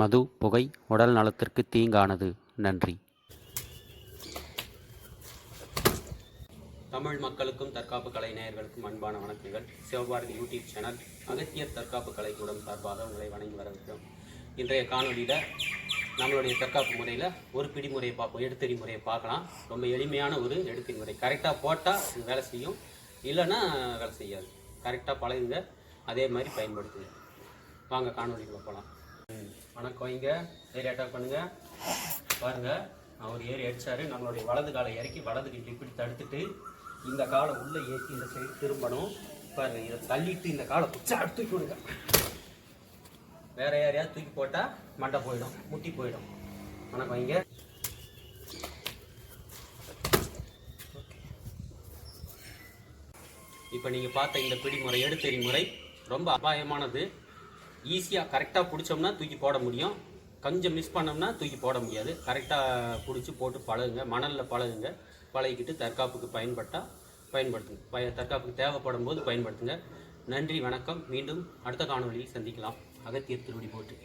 மது புகை உடல் நலத்திற்கு தீங்கானது. நன்றி. தமிழ் மக்களுக்கும் தற்காப்பு கலை நேயர்களுக்கும் அன்பான வணக்கங்கள். சிவபாரதி யூடியூப் சேனல் அகத்தியர் தற்காப்பு கலைக்கூடம் சார்பாக உங்களை வணங்கி வரவேற்கிறோம். இன்றைய காணொலியில் நம்மளுடைய தற்காப்பு முறையில் ஒரு பிடி முறையை பார்ப்போம் எடுத்தறி முறையை பார்க்கலாம். ரொம்ப எளிமையான ஒரு எடுத்தறி முறை. கரெக்டாக போட்டால் வேலை செய்யும் இல்லைன்னா வேலை செய்யாது. கரெக்டாக பழகுங்க அதே மாதிரி பயன்படுத்துங்க. வாங்க காணொலிக்குள்ள போகலாம் வணக்கம். வைங்க சரி அட்டாக் பண்ணுங்க. பாருங்க அவர் ஏறி அடிச்சாரு. நம்மளுடைய வலது காலை இறக்கி வலது கிட்ட இப்படி தடுத்துட்டு இந்த காலை உள்ள ஏற்றி இந்த சைடு திரும்பணும். பாருங்க இதை தள்ளிட்டு இந்த காலை குச்சா தூக்கி விடுங்க. வேற யாரையாவது தூக்கி போட்டா மண்டை போயிடும் முட்டி போயிடும். வணக்கம் வைங்க இப்போ நீங்கள் பார்த்த இந்த பிடிமுறை எடுத்தறி முறை ரொம்ப அபாயமானது. ஈஸியாக கரெக்டாக பிடிச்சோம்னா தூக்கி போட முடியும். கொஞ்சம் மிஸ் பண்ணோம்னா தூக்கி போட முடியாது. கரெக்டாக பிடிச்சி போட்டு பழகுங்க. மணலில் பழகுங்க. பழகிக்கிட்டு தற்காப்புக்கு பயன்பட்டால் பயன்படுத்துங்க. பய தற்காப்புக்கு தேவைப்படும் போது பயன்படுத்துங்க. நன்றி வணக்கம். மீண்டும் அடுத்த காணொலியில் சந்திக்கலாம். அகத்தியர் திருவடி போட்டு